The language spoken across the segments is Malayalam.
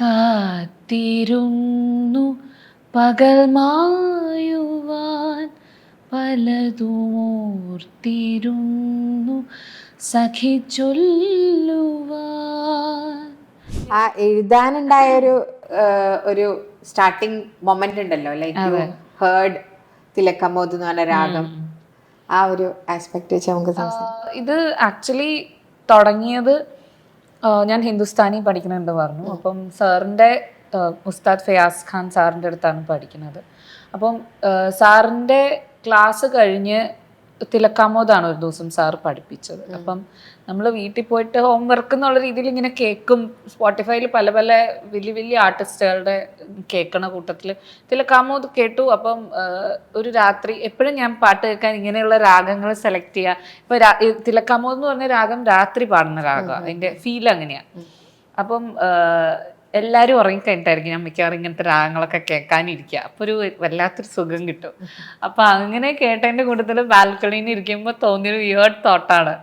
കാത്തിരുന്നു. പകൽ മായുവാൻ പലതുമോർത്തിരുന്നു. സഖി ചൊല്ലുവാൻ. ആ എഴുതാനുണ്ടായ ഒരു ഒരു സ്റ്റാർട്ടിങ് മൊമെന്റ് ഉണ്ടല്ലോ ലൈക്ക് ഹേർഡ് തിലക്കമോദ് എന്ന് പറഞ്ഞ രാഗം. ആ ഒരു ആസ്പെക്ട് വെച്ച് നമുക്ക് ഇത് ആക്ച്വലി തുടങ്ങിയത് ഞാൻ ഹിന്ദുസ്ഥാനി പഠിക്കുന്നുണ്ട് പറഞ്ഞു. അപ്പം സാറിന്റെ ഉസ്താദ് ഫയാസ് ഖാൻ സാറിന്റെ അടുത്താണ് പഠിക്കുന്നത് അപ്പം സാറിന്റെ ക്ലാസ് കഴിഞ്ഞ് തിലക്കാമോദാണ് ഒരു ദിവസം സാർ പഠിപ്പിച്ചത്. അപ്പം നമ്മൾ വീട്ടിൽ പോയിട്ട് ഹോംവർക്ക് എന്നുള്ള രീതിയിൽ ഇങ്ങനെ കേൾക്കും സ്പോട്ടിഫൈയിൽ പല പല വലിയ വലിയ ആർട്ടിസ്റ്റുകളുടെ കേൾക്കണ കൂട്ടത്തിൽ തിലക്കാമോദ് കേട്ടു. അപ്പം ഒരു രാത്രി എപ്പോഴും ഞാൻ പാട്ട് കേൾക്കാൻ ഇങ്ങനെയുള്ള രാഗങ്ങൾ സെലക്ട് ചെയ്യുക ഇപ്പൊ തിലക്കാമോദ് എന്ന് പറഞ്ഞ രാഗം രാത്രി പാടുന്ന രാഗം. അതിന്റെ ഫീൽ അങ്ങനെയാണ് അപ്പം എല്ലാവരും ഉറങ്ങിക്കഴിഞ്ഞിട്ടായിരിക്കും ഞാൻ മിക്കവാറും ഇങ്ങനത്തെ രാഗങ്ങളൊക്കെ കേൾക്കാനിരിക്കുക. അപ്പൊ ഒരു വല്ലാത്തൊരു സുഖം കിട്ടും. അപ്പൊ അങ്ങനെ കേട്ടതിന്റെ കൂട്ടത്തിൽ ബാൽക്കണിയിൽ ഇരിക്കുമ്പോൾ തോന്നിയൊരു വിയേർഡ് തോട്ടാണ്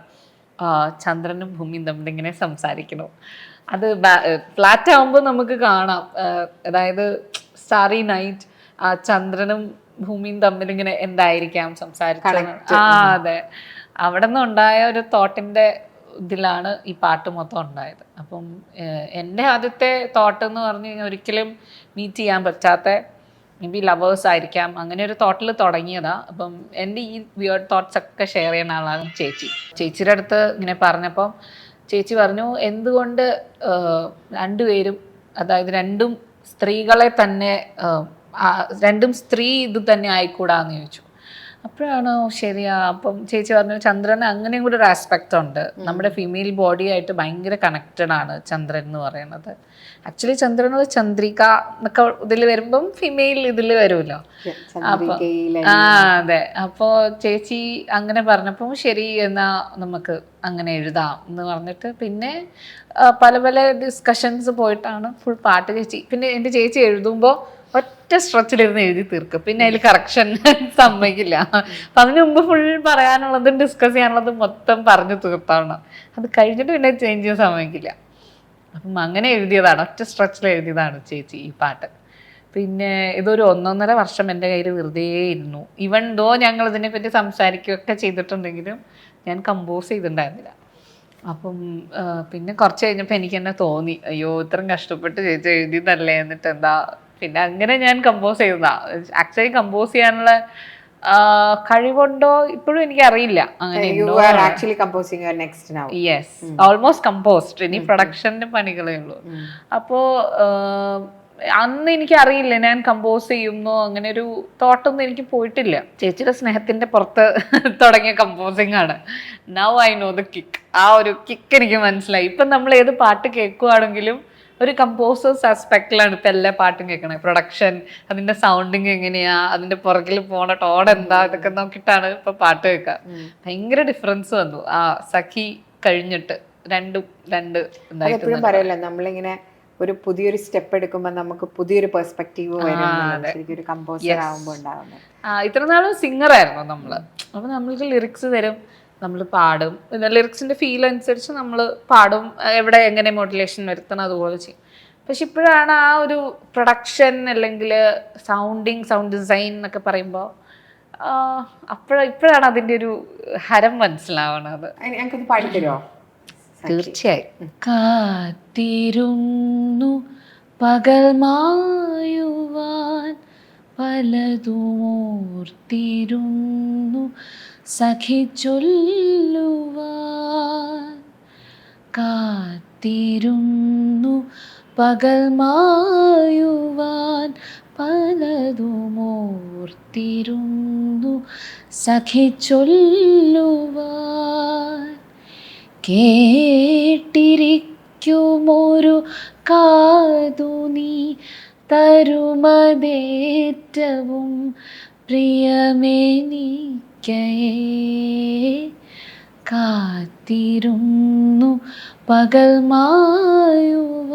ചന്ദ്രനും ഭൂമിയും തമ്മിൽ ഇങ്ങനെ സംസാരിക്കണം അത് ഫ്ലാറ്റ് ആവുമ്പോൾ നമുക്ക് കാണാം. അതായത് സ്റ്റാറി നൈറ്റ് ആ ചന്ദ്രനും ഭൂമിയും തമ്മിൽ ഇങ്ങനെ എന്തായിരിക്കാം സംസാരിച്ചത്. ആ അതെ. അവിടെ നിന്ന് ഉണ്ടായ ഒരു തോട്ടിന്റെ ഇതിലാണ് ഈ പാട്ട് മൊത്തം ഉണ്ടായത്. അപ്പം എന്റെ ആദ്യത്തെ തോട്ട് എന്ന് പറഞ്ഞു കഴിഞ്ഞാൽ ഒരിക്കലും മീറ്റ് ചെയ്യാൻ പറ്റാത്ത മേ ബി ലവേഴ്സ് ആയിരിക്കാം. അങ്ങനെ ഒരു തോട്ടിൽ തുടങ്ങിയതാ. അപ്പം എന്റെ ഈ വിയേർഡ് തോട്ട്സ് ഒക്കെ ഷെയർ ചെയ്യുന്ന ആളാണ് ചേച്ചി. ചേച്ചിയുടെ അടുത്ത് ഇങ്ങനെ പറഞ്ഞപ്പം ചേച്ചി പറഞ്ഞു എന്തുകൊണ്ട് രണ്ടുപേരും അതായത് രണ്ടും സ്ത്രീകളെ തന്നെ രണ്ടും സ്ത്രീ ഇത് തന്നെ ആയിക്കൂടാന്ന് ചോദിച്ചു. അപ്പോഴാണോ ശരിയാ അപ്പം ചേച്ചി പറഞ്ഞു ചന്ദ്രന് അങ്ങനെയും കൂടെ ഒരു ആസ്പെക്റ്റ് ഉണ്ട്. നമ്മുടെ ഫീമെയിൽ ബോഡി ആയിട്ട് ഭയങ്കര കണക്റ്റഡ് ആണ് ചന്ദ്രൻ എന്ന് പറയുന്നത്. ആക്ച്വലി ചന്ദ്രൻ ഒരു ചന്ദ്രിക എന്നൊക്കെ ഇതിൽ വരുമ്പം ഫീമെയിൽ ഇതിൽ വരുമല്ലോ. അപ്പൊ ആ അതെ. അപ്പോ ചേച്ചി അങ്ങനെ പറഞ്ഞപ്പോൾ ശരി എന്നാ നമുക്ക് അങ്ങനെ എഴുതാം എന്ന് പറഞ്ഞിട്ട് പിന്നെ പല പല ഡിസ്കഷൻസ് പോയിട്ടാണ് ഫുൾ പാട്ട് ചേച്ചി. പിന്നെ എന്റെ ചേച്ചി എഴുതുമ്പോൾ ഒറ്റ സ്ട്രെച്ചിലിരുന്ന് എഴുതി തീർക്കും. പിന്നെ അതിൽ കറക്ഷൻ സമ്മതിക്കില്ല. അപ്പൊ അതിന് മുമ്പ് ഫുൾ പറയാനുള്ളതും ഡിസ്കസ് ചെയ്യാനുള്ളതും മൊത്തം പറഞ്ഞു തീർത്താണ്. അത് കഴിഞ്ഞിട്ട് പിന്നെ ചേഞ്ച് ചെയ്യാൻ സമ്മതിക്കില്ല. അപ്പം അങ്ങനെ എഴുതിയതാണ്. ഒറ്റ സ്ട്രെച്ചിൽ എഴുതിയതാണ് ചേച്ചി ഈ പാട്ട്. പിന്നെ ഇതൊരു ഒന്നൊന്നര വർഷം എന്റെ കയ്യിൽ വെറുതെ ഇരുന്നു. ഇവൺ ദോ ഞങ്ങൾ ഇതിനെപ്പറ്റി സംസാരിക്കുകയൊക്കെ ചെയ്തിട്ടുണ്ടെങ്കിലും ഞാൻ കമ്പോസ് ചെയ്തിട്ടുണ്ടായിരുന്നില്ല. അപ്പം പിന്നെ കുറച്ച് കഴിഞ്ഞപ്പോൾ എനിക്ക് തന്നെ തോന്നി. അയ്യോ ഇത്രയും കഷ്ടപ്പെട്ട് ചേച്ചി എഴുതിയതല്ലേ? എന്നിട്ട് എന്താ പിന്നെ അങ്ങനെ ഞാൻ കമ്പോസ് ചെയ്തതാ ആക്ച്വലി കമ്പോസ് ചെയ്യാനുള്ള കഴിവുണ്ടോ ഇപ്പോഴും എനിക്ക് അറിയില്ല അങ്ങനെ യെസ് ഓൾമോസ്റ്റ് കമ്പോസ്ഡ് ഇനി പ്രൊഡക്ഷന്റെ പണികളേ ഉള്ളൂ. അപ്പോ അന്ന് എനിക്ക് അറിയില്ല ഞാൻ കമ്പോസ് ചെയ്യുന്നു അങ്ങനെ ഒരു തോട്ടൊന്നും എനിക്ക് പോയിട്ടില്ല. ചേച്ചിയുടെ സ്നേഹത്തിന്റെ പുറത്ത് തുടങ്ങിയ കമ്പോസിങ് ആണ്. Now I know the kick ആ ഒരു കിക്ക് എനിക്ക് മനസ്സിലായി. ഇപ്പൊ നമ്മൾ ഏത് പാട്ട് കേൾക്കുവാണെങ്കിലും ഒരു കമ്പോസേഴ്സ് ആസ്പെക്റ്റിലാണ് ഇപ്പം എല്ലാ പാട്ടും കേൾക്കണത് പ്രൊഡക്ഷൻ അതിന്റെ സൗണ്ടിങ് എങ്ങനെയാ അതിന്റെ പുറകിൽ പോണ ടോൺ എന്താ ഇതൊക്കെ നോക്കിയിട്ടാണ് ഇപ്പൊ പാട്ട് കേൾക്കുക ഭയങ്കര ഡിഫറൻസ് വന്നു. ആ സഖി കഴിഞ്ഞിട്ട് രണ്ടും രണ്ട് എപ്പോഴും പറയല്ലോ നമ്മളിങ്ങനെ ഒരു പുതിയൊരു സ്റ്റെപ്പ് എടുക്കുമ്പോൾ നമുക്ക് പുതിയൊരു പെർസ്പെക്റ്റീവ് വരും ഒരു കമ്പോസർ ആവുമ്പോൾ ഉണ്ടാവുന്നത്. ആ ഇത്ര നാളും സിംഗർ ആയിരുന്നു നമ്മൾ. അപ്പൊ നമ്മൾക്ക് ലിറിക്സ് തരും. നമ്മൾ പാടും. പിന്നെ ലിറിക്സിന്റെ ഫീൽ അനുസരിച്ച് നമ്മൾ പാടും. എവിടെ എങ്ങനെ മോഡുലേഷൻ വരുത്തണം അതുപോലെ ചെയ്യും. പക്ഷെ ഇപ്പോഴാണ് ആ ഒരു പ്രൊഡക്ഷൻ അല്ലെങ്കിൽ സൗണ്ടിങ് സൗണ്ട് ഡിസൈൻ എന്നൊക്കെ പറയുമ്പോൾ അപ്പോഴ ഇപ്പോഴാണ് അതിന്റെ ഒരു ഹരം മനസ്സിലാവണത്. പാടിത്തരുമോ തീർച്ചയായും. കാത്തിരുന്നു പകൽ മായുവാൻ പലതുമോർത്തിരുന്നു സഖി ചൊല്ലുവാൻ കാത്തിരുന്നു. പകൽ മായുവാൻ പലതുമോർത്തിരുന്നു സഖി ചൊല്ലുവാൻ കേട്ടിരിക്കുമൊരു കാതു നീ തരുമതേറ്റവും പ്രിയമെനിക്കേ കാത്തിരുന്നു പകൽ മായുവാൻ